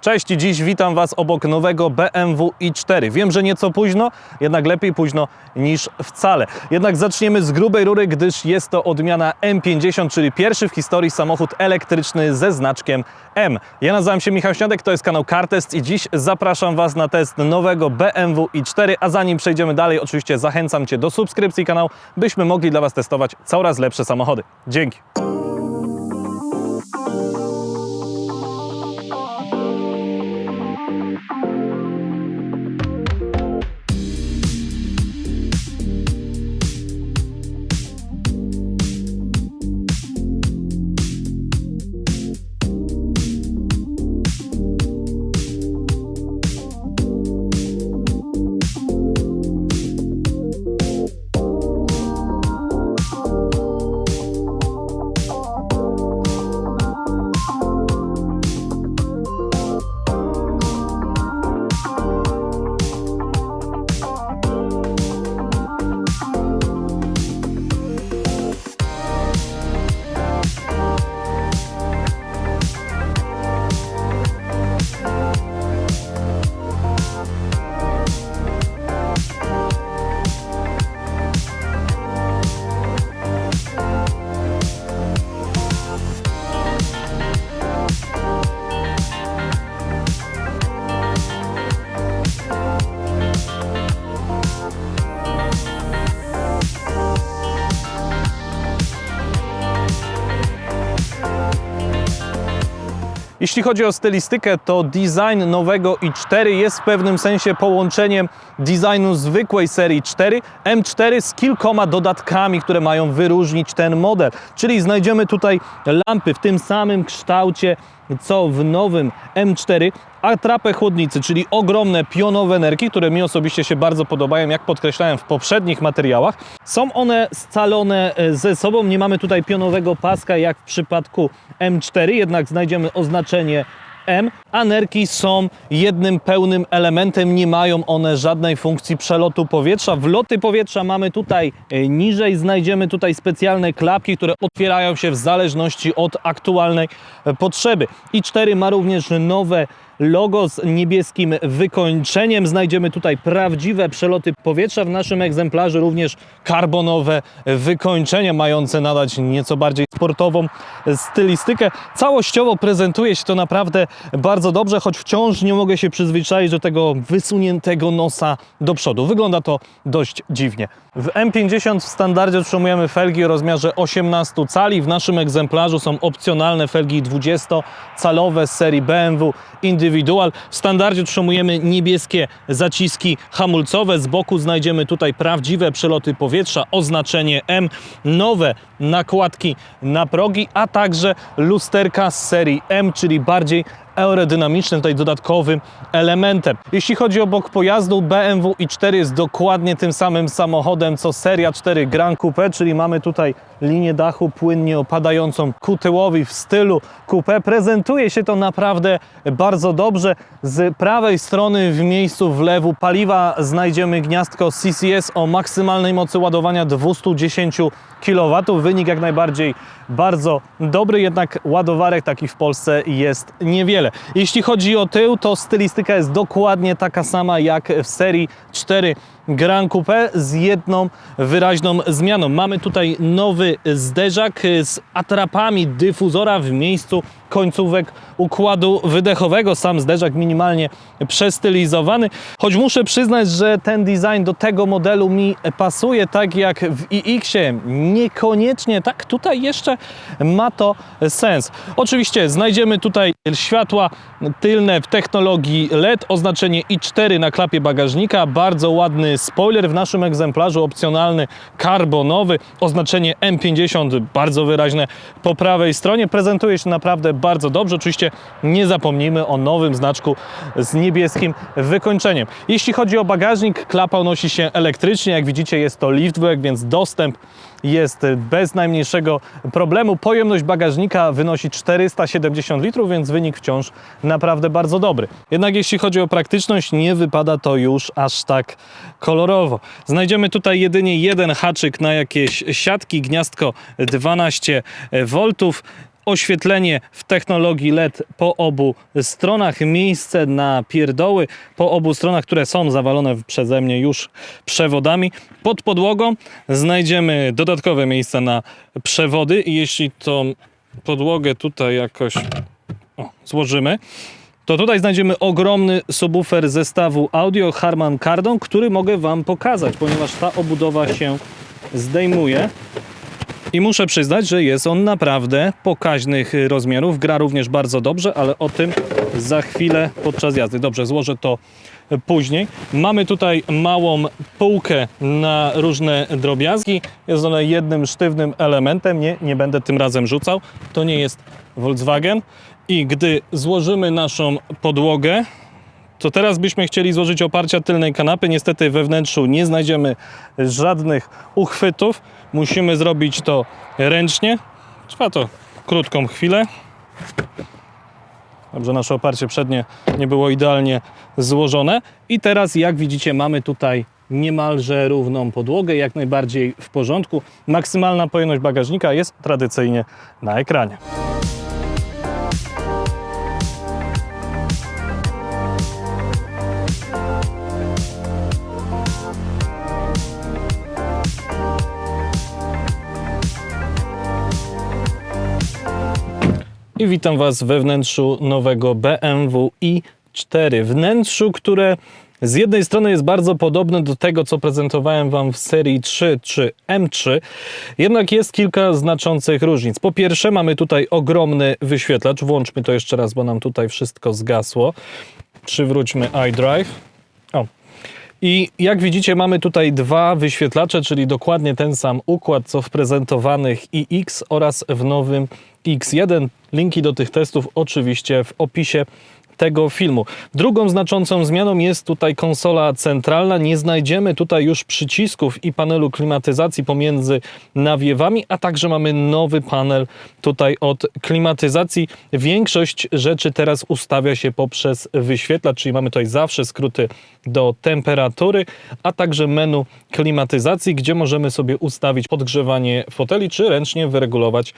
Cześć, dziś witam Was obok nowego BMW i4. Wiem, że nieco późno, jednak lepiej późno niż wcale. Jednak zaczniemy z grubej rury, gdyż jest to odmiana M50, czyli pierwszy w historii samochód elektryczny ze znaczkiem M. Ja nazywam się Michał Śniadek, to jest kanał CarTest i dziś zapraszam Was na test nowego BMW i4, a zanim przejdziemy dalej, oczywiście zachęcam Cię do subskrypcji kanału, byśmy mogli dla Was testować coraz lepsze samochody. Dzięki! Jeśli chodzi o stylistykę, to design nowego i4 jest w pewnym sensie połączeniem designu zwykłej serii 4, M4 z kilkoma dodatkami, które mają wyróżnić ten model. Czyli znajdziemy tutaj lampy w tym samym kształcie co w nowym M4, atrapę chłodnicy, czyli ogromne pionowe nerki, które mi osobiście się bardzo podobają, jak podkreślałem w poprzednich materiałach. Są one scalone e, ze sobą, nie mamy tutaj pionowego paska jak w przypadku M4, jednak znajdziemy oznaczenie M, a nerki są jednym pełnym elementem, nie mają one żadnej funkcji przelotu powietrza. Wloty powietrza mamy tutaj e, niżej, znajdziemy tutaj specjalne klapki, które otwierają się w zależności od aktualnej e, potrzeby. i4 ma również nowe logo z niebieskim wykończeniem. Znajdziemy tutaj prawdziwe przeloty powietrza. W naszym egzemplarzu również karbonowe wykończenie mające nadać nieco bardziej sportową stylistykę. Całościowo prezentuje się to naprawdę bardzo dobrze, choć wciąż nie mogę się przyzwyczaić do tego wysuniętego nosa do przodu. Wygląda to dość dziwnie. W M50 w standardzie otrzymujemy felgi o rozmiarze 18 cali. W naszym egzemplarzu są opcjonalne felgi 20-calowe z serii BMW Individual. W standardzie otrzymujemy niebieskie zaciski hamulcowe. Z boku znajdziemy tutaj prawdziwe przeloty powietrza, oznaczenie M, nowe nakładki na progi, a także lusterka z serii M, czyli bardziej aerodynamicznym, tutaj dodatkowym elementem. Jeśli chodzi o bok pojazdu, BMW i4 jest dokładnie tym samym samochodem co seria 4 Grand Coupe, czyli mamy tutaj linię dachu płynnie opadającą ku tyłowi w stylu coupe. Prezentuje się to naprawdę bardzo dobrze. Z prawej strony w miejscu wlewu paliwa znajdziemy gniazdko CCS o maksymalnej mocy ładowania 210 kW. Wynik jak najbardziej bardzo dobry, jednak ładowarek takich w Polsce jest niewiele. Jeśli chodzi o tył, to stylistyka jest dokładnie taka sama jak w serii 4 Grand Coupe z jedną wyraźną zmianą. Mamy tutaj nowy zderzak z atrapami dyfuzora w miejscu końcówek układu wydechowego. Sam zderzak minimalnie przestylizowany. Choć muszę przyznać, że ten design do tego modelu mi pasuje, tak jak w iX-ie. Niekoniecznie tak tutaj jeszcze ma to sens. Oczywiście znajdziemy tutaj światła tylne w technologii LED, oznaczenie i4 na klapie bagażnika, bardzo ładny spoiler w naszym egzemplarzu, opcjonalny karbonowy, oznaczenie M50 bardzo wyraźne po prawej stronie. Prezentuje się naprawdę bardzo dobrze. Oczywiście nie zapomnijmy o nowym znaczku z niebieskim wykończeniem. Jeśli chodzi o bagażnik, klapa unosi się elektrycznie. Jak widzicie jest to liftback, więc dostęp jest bez najmniejszego problemu. Pojemność bagażnika wynosi 470 litrów, więc wynik wciąż naprawdę bardzo dobry. Jednak jeśli chodzi o praktyczność, nie wypada to już aż tak kolorowo. Znajdziemy tutaj jedynie jeden haczyk na jakieś siatki, gniazdko 12 V. oświetlenie w technologii LED po obu stronach, miejsce na pierdoły po obu stronach, które są zawalone przeze mnie już przewodami. Pod podłogą znajdziemy dodatkowe miejsca na przewody i jeśli tą podłogę tutaj jakoś o, złożymy, to tutaj znajdziemy ogromny subwoofer zestawu audio Harman Kardon, który mogę Wam pokazać, ponieważ ta obudowa się zdejmuje. I muszę przyznać, że jest on naprawdę pokaźnych rozmiarów. Gra również bardzo dobrze, ale o tym za chwilę podczas jazdy. Dobrze, złożę to później. Mamy tutaj małą półkę na różne drobiazgi. Jest ona jednym sztywnym elementem. Nie, nie będę tym razem rzucał. To nie jest Volkswagen. I gdy złożymy naszą podłogę, to teraz byśmy chcieli złożyć oparcia tylnej kanapy. Niestety we wnętrzu nie znajdziemy żadnych uchwytów. Musimy zrobić to ręcznie. Trwa to krótką chwilę. Dobrze, nasze oparcie przednie nie było idealnie złożone. I teraz, jak widzicie, mamy tutaj niemalże równą podłogę, jak najbardziej w porządku. Maksymalna pojemność bagażnika jest tradycyjnie na ekranie. I witam Was we wnętrzu nowego BMW i4. Wnętrzu, które z jednej strony jest bardzo podobne do tego, co prezentowałem Wam w serii 3 czy M3, jednak jest kilka znaczących różnic. Po pierwsze, mamy tutaj ogromny wyświetlacz. Włączmy to jeszcze raz, bo nam tutaj wszystko zgasło. Przywróćmy iDrive. I jak widzicie, mamy tutaj dwa wyświetlacze, czyli dokładnie ten sam układ, co w prezentowanych iX oraz w nowym X1. Linki do tych testów oczywiście w opisie tego filmu. Drugą znaczącą zmianą jest tutaj konsola centralna. Nie znajdziemy tutaj już przycisków i panelu klimatyzacji pomiędzy nawiewami, a także mamy nowy panel tutaj od klimatyzacji. Większość rzeczy teraz ustawia się poprzez wyświetlacz, czyli mamy tutaj zawsze skróty do temperatury, a także menu klimatyzacji, gdzie możemy sobie ustawić podgrzewanie foteli, czy ręcznie wyregulować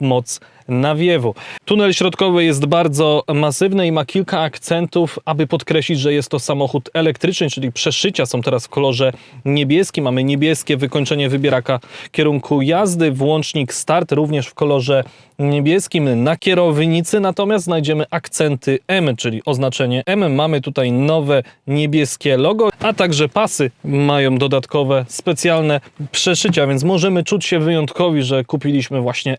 moc nawiewu. Tunel środkowy jest bardzo masywny i ma kilka akcentów, aby podkreślić, że jest to samochód elektryczny, czyli przeszycia są teraz w kolorze niebieskim. Mamy niebieskie wykończenie wybieraka kierunku jazdy, włącznik start również w kolorze niebieskim na kierownicy, natomiast znajdziemy akcenty M, czyli oznaczenie M. Mamy tutaj nowe niebieskie logo, a także pasy mają dodatkowe specjalne przeszycia, więc możemy czuć się wyjątkowi, że kupiliśmy właśnie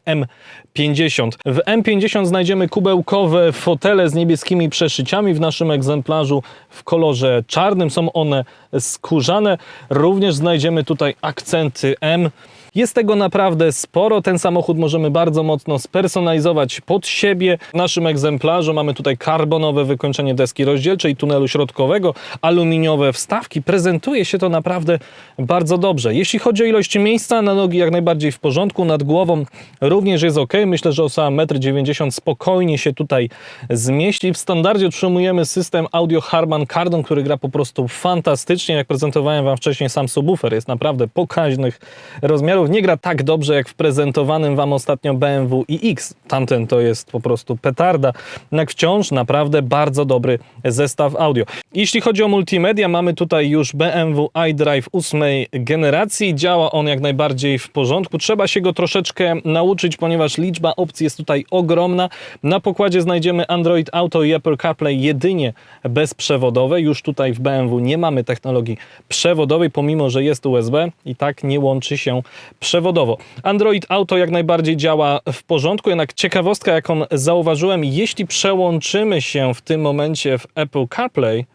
M50. W M50 znajdziemy kubełkowe fotele z niebieskimi przeszyciami w naszym egzemplarzu w kolorze czarnym. Są one skórzane. Również znajdziemy tutaj akcenty M. Jest tego naprawdę sporo. Ten samochód możemy bardzo mocno spersonalizować pod siebie. W naszym egzemplarzu mamy tutaj karbonowe wykończenie deski rozdzielczej, tunelu środkowego, aluminiowe wstawki. Prezentuje się to naprawdę bardzo dobrze. Jeśli chodzi o ilość miejsca na nogi, jak najbardziej w porządku. Nad głową również jest ok. Myślę, że osoba 1,90 m spokojnie się tutaj zmieści. W standardzie utrzymujemy system audio Harman Kardon, który gra po prostu fantastycznie. Jak prezentowałem Wam wcześniej, sam subwoofer jest naprawdę pokaźnych rozmiarów nie gra tak dobrze jak w prezentowanym Wam ostatnio BMW iX. Tamten to jest po prostu petarda. Jednak wciąż naprawdę bardzo dobry zestaw audio. Jeśli chodzi o multimedia, mamy tutaj już BMW iDrive 8 generacji. Działa on jak najbardziej w porządku. Trzeba się go troszeczkę nauczyć, ponieważ liczba opcji jest tutaj ogromna. Na pokładzie znajdziemy Android Auto i Apple CarPlay jedynie bezprzewodowe. Już tutaj w BMW nie mamy technologii przewodowej, pomimo że jest USB i tak nie łączy się przewodowo. Android Auto jak najbardziej działa w porządku, jednak ciekawostka, jaką zauważyłem, jeśli przełączymy się w tym momencie w Apple CarPlay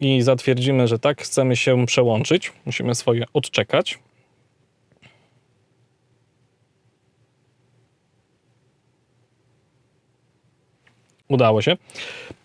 i zatwierdzimy, że tak, chcemy się przełączyć, musimy swoje odczekać. Udało się.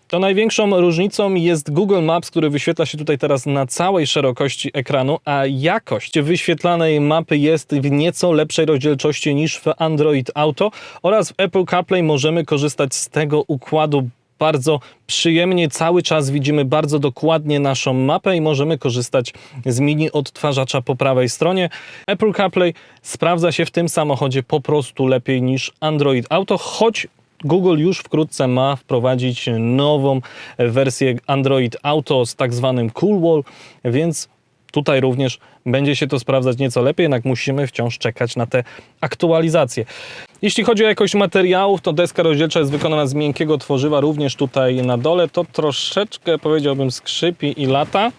To największą różnicą jest Google Maps, który wyświetla się tutaj teraz na całej szerokości ekranu, a jakość wyświetlanej mapy jest w nieco lepszej rozdzielczości niż w Android Auto oraz w Apple CarPlay możemy korzystać z tego układu bardzo przyjemnie. Cały czas widzimy bardzo dokładnie naszą mapę i możemy korzystać z mini odtwarzacza po prawej stronie. Apple CarPlay sprawdza się w tym samochodzie po prostu lepiej niż Android Auto, choć Google już wkrótce ma wprowadzić nową wersję Android Auto z tak zwanym Cool Wall, więc tutaj również będzie się to sprawdzać nieco lepiej, jednak musimy wciąż czekać na te aktualizacje. Jeśli chodzi o jakość materiałów, to deska rozdzielcza jest wykonana z miękkiego tworzywa, również tutaj na dole. To troszeczkę powiedziałbym skrzypi i lata.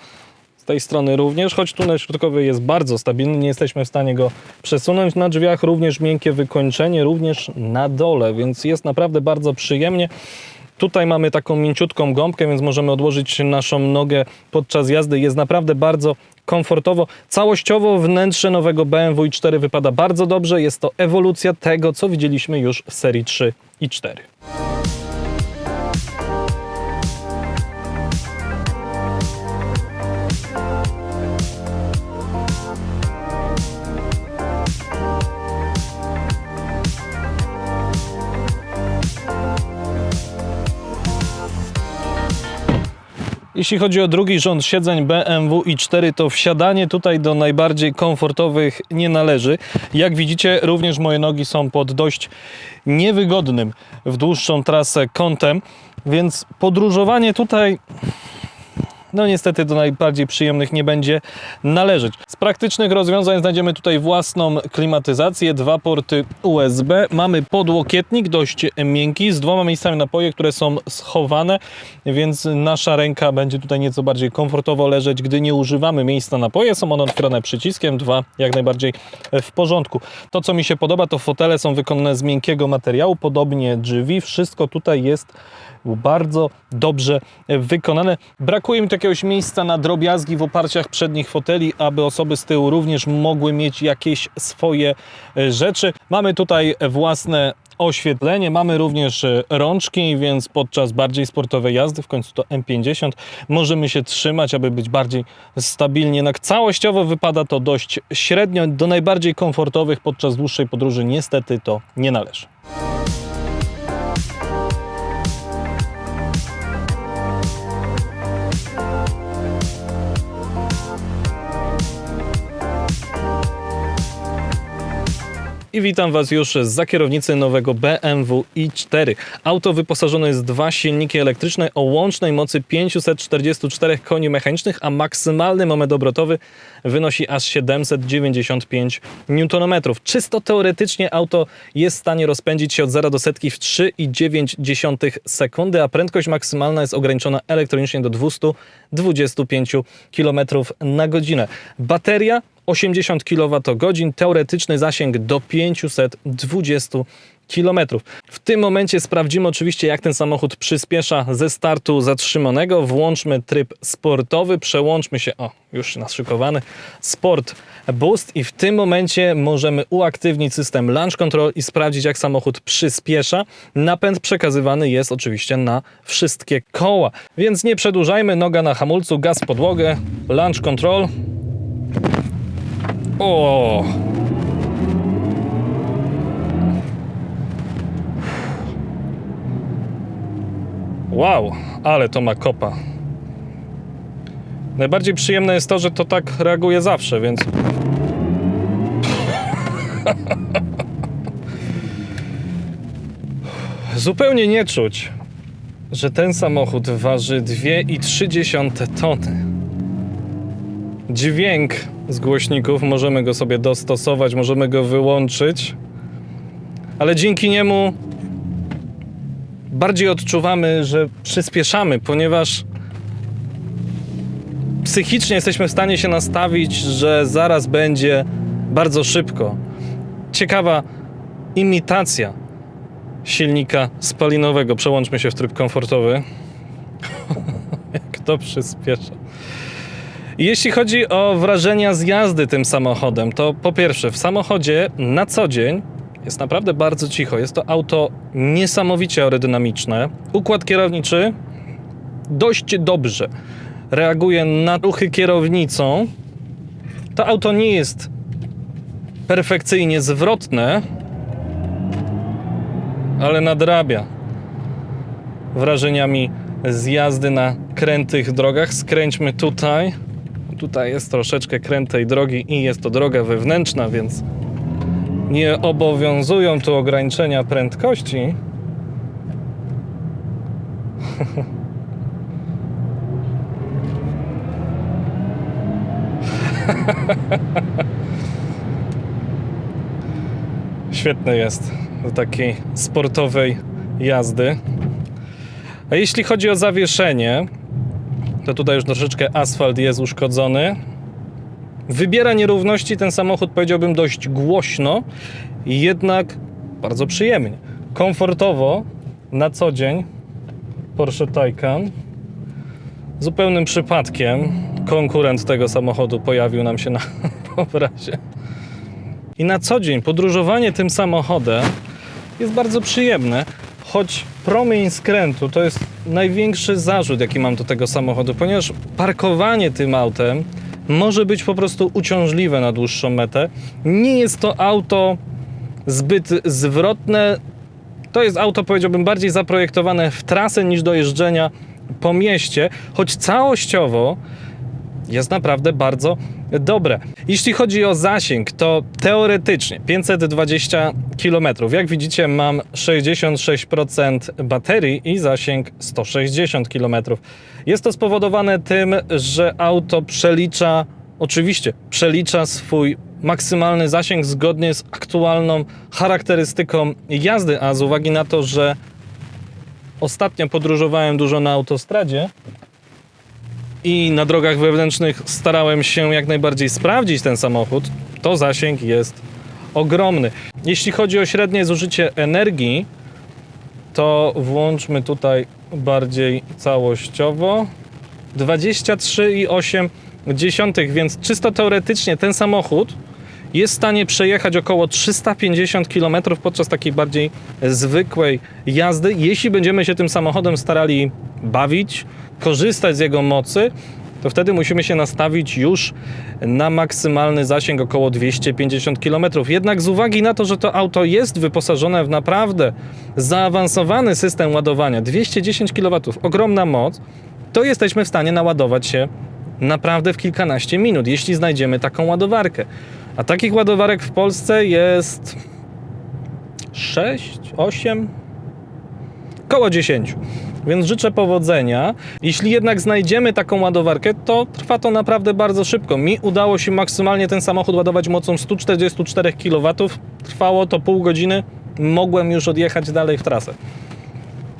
Z tej strony również, choć tunel środkowy jest bardzo stabilny, nie jesteśmy w stanie go przesunąć. Na drzwiach również miękkie wykończenie, również na dole, więc jest naprawdę bardzo przyjemnie. Tutaj mamy taką mięciutką gąbkę, więc możemy odłożyć naszą nogę podczas jazdy. Jest naprawdę bardzo komfortowo. Całościowo wnętrze nowego BMW i4 wypada bardzo dobrze. Jest to ewolucja tego, co widzieliśmy już w serii 3 i 4. Jeśli chodzi o drugi rząd siedzeń BMW i4, to wsiadanie tutaj do najbardziej komfortowych nie należy. Jak widzicie, również moje nogi są pod dość niewygodnym w dłuższą trasę kątem, więc podróżowanie tutaj no niestety do najbardziej przyjemnych nie będzie należeć. Z praktycznych rozwiązań znajdziemy tutaj własną klimatyzację, dwa porty USB, mamy podłokietnik dość miękki z dwoma miejscami napoje, które są schowane, więc nasza ręka będzie tutaj nieco bardziej komfortowo leżeć, gdy nie używamy miejsca napoje. Są one otwierane przyciskiem, dwa jak najbardziej w porządku. To co mi się podoba, to fotele są wykonane z miękkiego materiału, podobnie drzwi, wszystko tutaj jest bardzo dobrze wykonane. Brakuje mi jakiegoś miejsca na drobiazgi w oparciach przednich foteli, aby osoby z tyłu również mogły mieć jakieś swoje e, rzeczy. Mamy tutaj własne oświetlenie, mamy również e, rączki, więc podczas bardziej sportowej jazdy, w końcu to M50, możemy się trzymać, aby być bardziej stabilnie. Jednak całościowo wypada to dość średnio. Do najbardziej komfortowych podczas dłuższej podróży niestety to nie należy. I witam Was już za kierownicy nowego BMW i4. Auto wyposażone jest w dwa silniki elektryczne o łącznej mocy 544 koni mechanicznych, a maksymalny moment obrotowy wynosi aż 795 Nm. Czysto teoretycznie auto jest w stanie rozpędzić się od 0 do setki w 3,9 sekundy, a prędkość maksymalna jest ograniczona elektronicznie do 225 km na godzinę. Bateria 80 kWh, teoretyczny zasięg do 520 km. W tym momencie sprawdzimy oczywiście, jak ten samochód przyspiesza ze startu zatrzymanego. Włączmy tryb sportowy, przełączmy się, o, już naszykowany, Sport Boost i w tym momencie możemy uaktywnić system Launch Control i sprawdzić, jak samochód przyspiesza. Napęd przekazywany jest oczywiście na wszystkie koła, więc nie przedłużajmy, noga na hamulcu, gaz podłogę, Launch Control, o! Wow, ale to ma kopa. Najbardziej przyjemne jest to, że to tak reaguje zawsze, więc. Zupełnie nie czuć, że ten samochód waży 2,3 tony. Dźwięk z głośników, możemy go sobie dostosować, możemy go wyłączyć, ale dzięki niemu bardziej odczuwamy, że przyspieszamy, ponieważ psychicznie jesteśmy w stanie się nastawić, że zaraz będzie bardzo szybko. Ciekawa imitacja silnika spalinowego. Przełączmy się w tryb komfortowy. Jak to przyspiesza. Jeśli chodzi o wrażenia z jazdy tym samochodem, to po pierwsze, w samochodzie na co dzień jest naprawdę bardzo cicho. Jest to auto niesamowicie aerodynamiczne. Układ kierowniczy dość dobrze reaguje na ruchy kierownicą. To auto nie jest perfekcyjnie zwrotne, ale nadrabia. wrażeniami z jazdy na krętych drogach. Skręćmy tutaj. Tutaj jest troszeczkę krętej drogi i jest to droga wewnętrzna, więc nie obowiązują tu ograniczenia prędkości. Świetny jest do takiej sportowej jazdy. A jeśli chodzi o zawieszenie, to tutaj już troszeczkę asfalt jest uszkodzony. Wybiera nierówności ten samochód, powiedziałbym, dość głośno, jednak bardzo przyjemnie. Komfortowo na co dzień Porsche Taycan. Zupełnym przypadkiem konkurent tego samochodu pojawił nam się na obrazie. I na co dzień podróżowanie tym samochodem jest bardzo przyjemne, choć promień skrętu to jest największy zarzut, jaki mam do tego samochodu, ponieważ parkowanie tym autem może być po prostu uciążliwe na dłuższą metę. Nie jest to auto zbyt zwrotne. To jest auto, powiedziałbym, bardziej zaprojektowane w trasę niż do jeżdżenia po mieście, choć całościowo jest naprawdę bardzo dobre. Jeśli chodzi o zasięg, to teoretycznie 520 km. Jak widzicie, mam 66% baterii i zasięg 160 km. Jest to spowodowane tym, że auto przelicza, oczywiście, przelicza swój maksymalny zasięg zgodnie z aktualną charakterystyką jazdy, a z uwagi na to, że ostatnio podróżowałem dużo na autostradzie, i na drogach wewnętrznych starałem się jak najbardziej sprawdzić ten samochód, to zasięg jest ogromny. Jeśli chodzi o średnie zużycie energii, to włączmy tutaj bardziej całościowo. 23,8, więc czysto teoretycznie ten samochód jest w stanie przejechać około 350 km podczas takiej bardziej zwykłej jazdy, jeśli będziemy się tym samochodem starali bawić, korzystać z jego mocy, to wtedy musimy się nastawić już na maksymalny zasięg około 250 km. Jednak z uwagi na to, że to auto jest wyposażone w naprawdę zaawansowany system ładowania 210 kW, ogromna moc, to jesteśmy w stanie naładować się naprawdę w kilkanaście minut, jeśli znajdziemy taką ładowarkę. A takich ładowarek w Polsce jest 6, 8, koło 10. Więc życzę powodzenia. Jeśli jednak znajdziemy taką ładowarkę, to trwa to naprawdę bardzo szybko. Mi udało się maksymalnie ten samochód ładować mocą 144 kW. Trwało to pół godziny. Mogłem już odjechać dalej w trasę.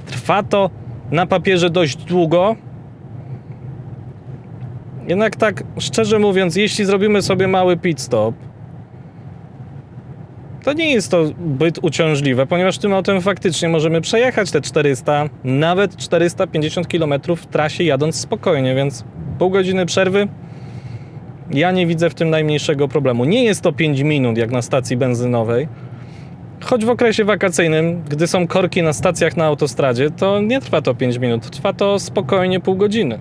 Trwa to na papierze dość długo. Jednak tak, szczerze mówiąc, jeśli zrobimy sobie mały pit stop, to nie jest to zbyt uciążliwe, ponieważ tym autem faktycznie możemy przejechać te 400, nawet 450 km w trasie jadąc spokojnie, więc pół godziny przerwy ja nie widzę w tym najmniejszego problemu. Nie jest to 5 minut jak na stacji benzynowej, choć w okresie wakacyjnym, gdy są korki na stacjach na autostradzie, to nie trwa to 5 minut, trwa to spokojnie pół godziny.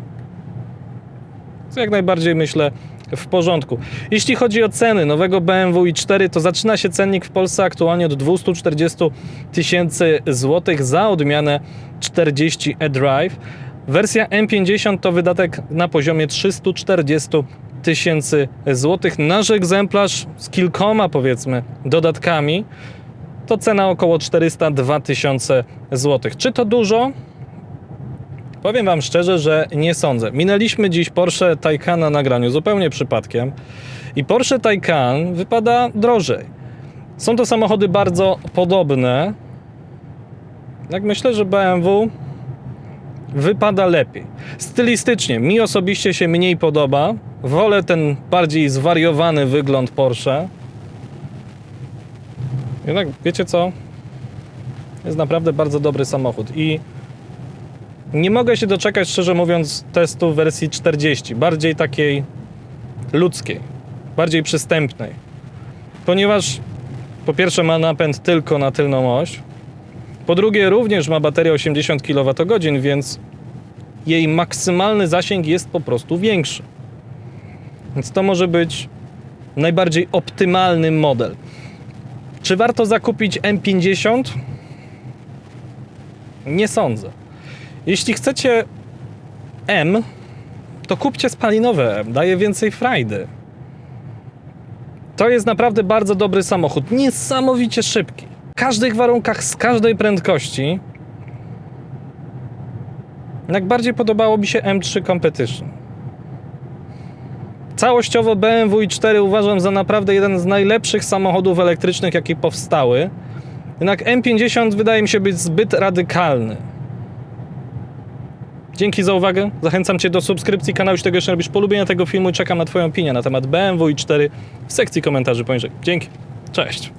Co jak najbardziej myślę w porządku. Jeśli chodzi o ceny nowego BMW i4, to zaczyna się cennik w Polsce aktualnie od 240 tysięcy złotych za odmianę 40 e-Drive. Wersja M50 to wydatek na poziomie 340 tysięcy złotych. Nasz egzemplarz z kilkoma powiedzmy dodatkami to cena około 402 tysiące złotych. Czy to dużo? Powiem Wam szczerze, że nie sądzę. Minęliśmy dziś Porsche Taycan na nagraniu zupełnie przypadkiem i Porsche Taycan wypada drożej. Są to samochody bardzo podobne. Jak myślę, że BMW wypada lepiej. Stylistycznie mi osobiście się mniej podoba. Wolę ten bardziej zwariowany wygląd Porsche. Jednak wiecie co? Jest naprawdę bardzo dobry samochód i nie mogę się doczekać, szczerze mówiąc, testu wersji 40, bardziej takiej ludzkiej, bardziej przystępnej. Ponieważ po pierwsze ma napęd tylko na tylną oś, po drugie również ma baterię 80 kWh, więc jej maksymalny zasięg jest po prostu większy. Więc to może być najbardziej optymalny model. Czy warto zakupić M50? Nie sądzę. Jeśli chcecie M, to kupcie spalinowe M, daje więcej frajdy. To jest naprawdę bardzo dobry samochód, niesamowicie szybki. W każdych warunkach, z każdej prędkości. Jak bardziej podobało mi się M3 Competition. Całościowo BMW i4 uważam za naprawdę jeden z najlepszych samochodów elektrycznych, jakie powstały. Jednak M50 wydaje mi się być zbyt radykalny. Dzięki za uwagę. Zachęcam Cię do subskrypcji kanału, jeśli tego jeszcze robisz, polubienia tego filmu i czekam na Twoją opinię na temat BMW i4 w sekcji komentarzy poniżej. Dzięki. Cześć.